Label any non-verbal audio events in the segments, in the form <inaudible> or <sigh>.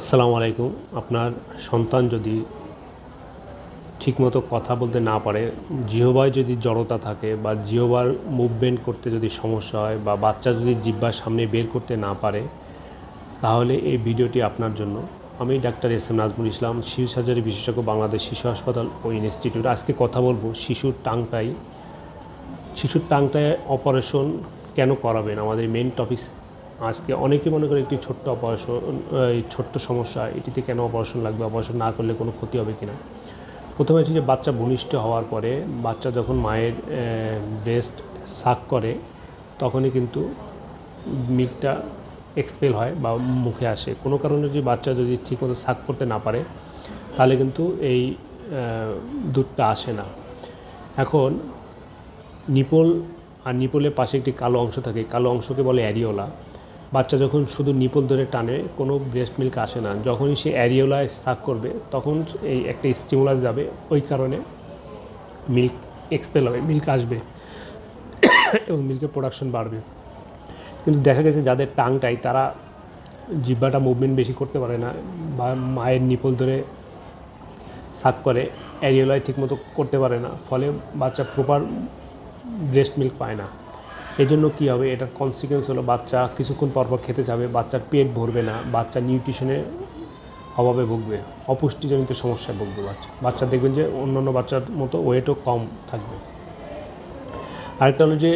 আসসালামু আলাইকুম। আপনার সন্তান যদি ঠিকমতো কথা বলতে না পারে, জিহবায় যদি জড়তা থাকে বা জিহবার মুভমেন্ট করতে যদি সমস্যা হয় বা বাচ্চা যদি জিহ্বার সামনে বের করতে না পারে, তাহলে এই ভিডিওটি আপনার জন্য। আমি doctor S M Nazmul Islam, শিশু সার্জারি বিশেষজ্ঞ, বাংলাদেশ শিশু হাসপাতাল ও ইনস্টিটিউট। আজকে কথা বলব শিশুর টাংটাই। শিশুর টাংটায় অপারেশন কেন করাবেন? আমাদের মেন টপিক আজকে অনেকে মনে করে একটি ছোট্ট অপারেশন, এই ছোট্ট সমস্যা, এটিতে কেন অপারেশন লাগবে, অপারেশন না করলে কোনো ক্ষতি হবে কিনা? প্রথমে হচ্ছে যে বাচ্চা ভূমিষ্ঠ হওয়ার পরে বাচ্চা যখন মায়ের ব্রেস্ট সাক করে, তখনই কিন্তু মিল্কটা এক্সপেল হয় বা মুখে আসে। কোনো কারণে যদি বাচ্চা যদি ঠিকমতো সাক করতে না পারে, তাহলে কিন্তু এই দুধটা আসে না। এখন নিপল আর নিপলের পাশে একটি কালো অংশ থাকে। কালো অংশকে বলে অ্যারিওলা। বাচ্চা যখন শুধু নিপল ধরে টানে, কোনো ব্রেস্ট মিল্ক আসে না। যখনই সে অ্যারিওলায় সাক করবে, তখন এই একটা স্টিমুলাস যাবে। ওই কারণে মিল্ক এক্সপেল হবে মিল্ক আসবে <coughs> এবং মিল্কের প্রোডাকশন বাড়বে। কিন্তু দেখা গেছে যাদের টাংটাই তারা জিব্বাটা মুভমেন্ট বেশি করতে পারে না বা মায়ের নিপল ধরে সাক করে অ্যারিওলায় ঠিকমতো করতে পারে না। ফলে বাচ্চা প্রপার ব্রেস্ট মিল্ক পায় না। এই জন্য কী হবে? এটার কনসিকুয়েন্স হলো বাচ্চা কিছুক্ষণ পরপর খেতে যাবে বাচ্চার পেট ভরবে না বাচ্চা নিউট্রিশনের অভাবে ভুগবে অপুষ্টিজনিত সমস্যায় ভুগবে বাচ্চা। বাচ্চা দেখবেন যে অন্যান্য বাচ্চার মতো ওয়েটও কম থাকবে। আরেকটা হলো যে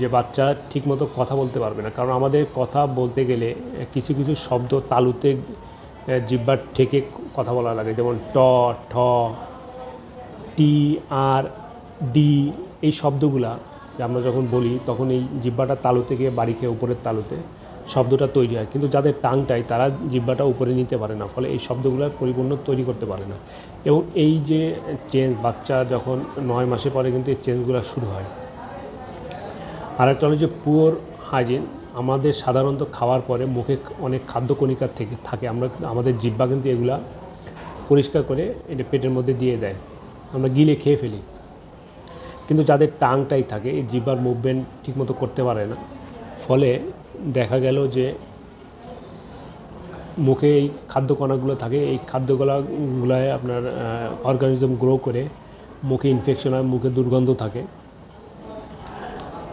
যে বাচ্চা ঠিকমতো কথা বলতে পারবে না কারণ আমাদের কথা বলতে গেলে কিছু কিছু শব্দ তালুতে আহ, জিহ্বার থেকে কথা বলা লাগে যেমন ট ঠ টি আর ডি এই শব্দগুলা যে আমরা যখন বলি, তখন এই জিব্বাটা তালু থেকে বাড়ি খেয়ে উপরের তালুতে শব্দটা তৈরি হয়। কিন্তু যাদের টাংটাই তারা জিব্বাটা উপরে নিতে পারে না। ফলে এই শব্দগুলো পরিপূর্ণ তৈরি করতে পারে না। এবং এই যে চেঞ্জ বাচ্চা যখন নয় মাসে পরে কিন্তু এই চেঞ্জগুলো শুরু হয়। আরেকটা হলো যে পুয়োর হাইজিন আমাদের সাধারণত খাওয়ার পরে মুখে অনেক খাদ্য কণিকার থেকে থাকে। আমরা আমাদের জিব্বা কিন্তু এগুলা পরিষ্কার করে এটা পেটের মধ্যে দিয়ে দেয়। আমরা গিলে খেয়ে ফেলি। কিন্তু যাদের টাংটাই থাকে, এই জিব্বার মুভমেন্ট ঠিকমতো করতে পারে না। ফলে দেখা গেল যে মুখে এই খাদ্যকণাগুলো থাকে, এই খাদ্যকণাগুলোয় আপনার অর্গানিজম গ্রো করে মুখে ইনফেকশন হয়, মুখে দুর্গন্ধ থাকে।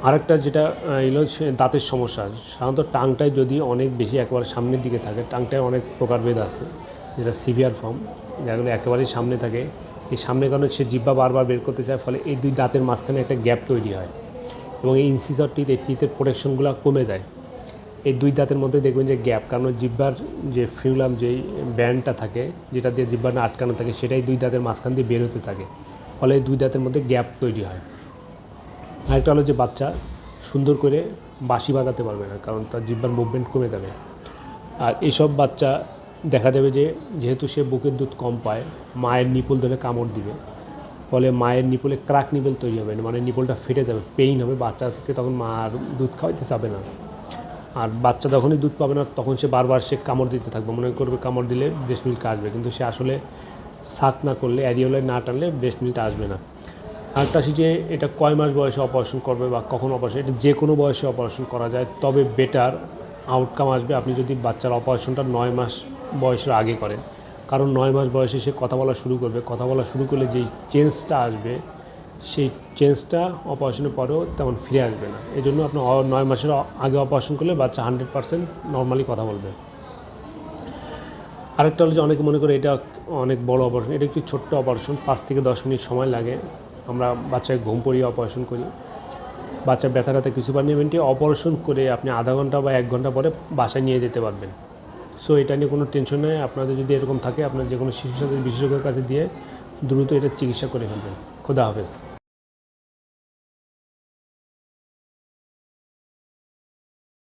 আরেকটা যেটা এলো দাঁতের সমস্যা। সাধারণত টাংটায় যদি অনেক বেশি একেবারে সামনের দিকে থাকে, টাংটায় অনেক প্রকারভেদ আছে, যেটা সিভিয়ার ফর্ম। যেগুলো একেবারেই সামনে থাকে এই সামনে কারণে সে জিব্বা বারবার বের করতে চায়, ফলে এই দুই দাঁতের মাঝখানে একটা গ্যাপ তৈরি হয় এবং এই এই টিথের প্রোটেকশনগুলো কমে যায়। এই দুই দাঁতের মধ্যে দেখবেন যে গ্যাপ, কারণ জিব্বার যে ফিউলাম যেই ব্যান্ডটা থাকে, যেটা দিয়ে জিব্বা না আটকানো থাকে, সেটাই দুই দাঁতের মাঝখান দিয়ে বের হতে থাকে। ফলে দুই দাঁতের মধ্যে গ্যাপ তৈরি হয়। আরেকটা হলো যে বাচ্চা সুন্দর করে বাঁশি বাজাতে পারবে না, কারণ তার জিব্বার মুভমেন্ট কমে যাবে। আর এইসব বাচ্চা দেখা যাবে যে যেহেতু সে বুকের দুধ কম পায়, মায়ের নিপুল ধরে কামড় দিবে। ফলে মায়ের নিপুলে ক্রাক নিপল তৈরি হবে মানে নিপুলটা ফেটে যাবে পেইন হবে। বাচ্চাকে তখন মা আর দুধ খাওয়াইতে চাবে না। আর বাচ্চা যখনই দুধ পাবে না, তখন সে বারবার সে কামড় দিতে থাকবে। মনে করবে কামড় দিলে ব্রেস্ট মিল্ক আসবে, কিন্তু সে আসলে সাক না করলে অ্যারিওলায় না টানলে ব্রেস্ট মিল্কটা আসবে না। আরেকটা আসি যে, এটা কয় মাস বয়সে অপারেশন করবে বা কখন অপারেশন এটা যে কোনো বয়সে অপারেশন করা যায়, তবে বেটার আউটকাম আসবে, আপনি যদি বাচ্চার অপারেশনটা নয় মাস বয়সের আগে করেন। কারণ নয় মাস বয়সে সে কথা বলা শুরু করবে। কথা বলা শুরু করলে যেই চেঞ্জটা আসবে, সেই চেঞ্জটা অপারেশনের পরেও তেমন ফিরে আসবে না। এই জন্য আপনি নয় মাসের আগে অপারেশন করলে বাচ্চা হান্ড্রেড পার্সেন্ট নর্মালি কথা বলবে। আরেকটা হলো যে অনেকে মনে করে এটা অনেক বড় অপারেশন এটা একটি ছোট্ট অপারেশন পাঁচ থেকে দশ মিনিট সময় লাগে। আমরা বাচ্চাকে ঘুম পড়িয়ে অপারেশন করি। বাচ্চার ব্যথা ব্যথা কিছু পার্নিমেন্টে অপারেশন করে আপনি আধা ঘণ্টা বা এক ঘণ্টা পরে বাসায় নিয়ে যেতে পারবেন। সো এটা নিয়ে কোনো টেনশন নেই। আপনাদের যদি এরকম থাকে, আপনার যে কোনো শিশু সাথে বিশেষজ্ঞের কাছে দিয়ে দ্রুত এটা চিকিৎসা করে ফেলবেন। খোদা হাফেজ।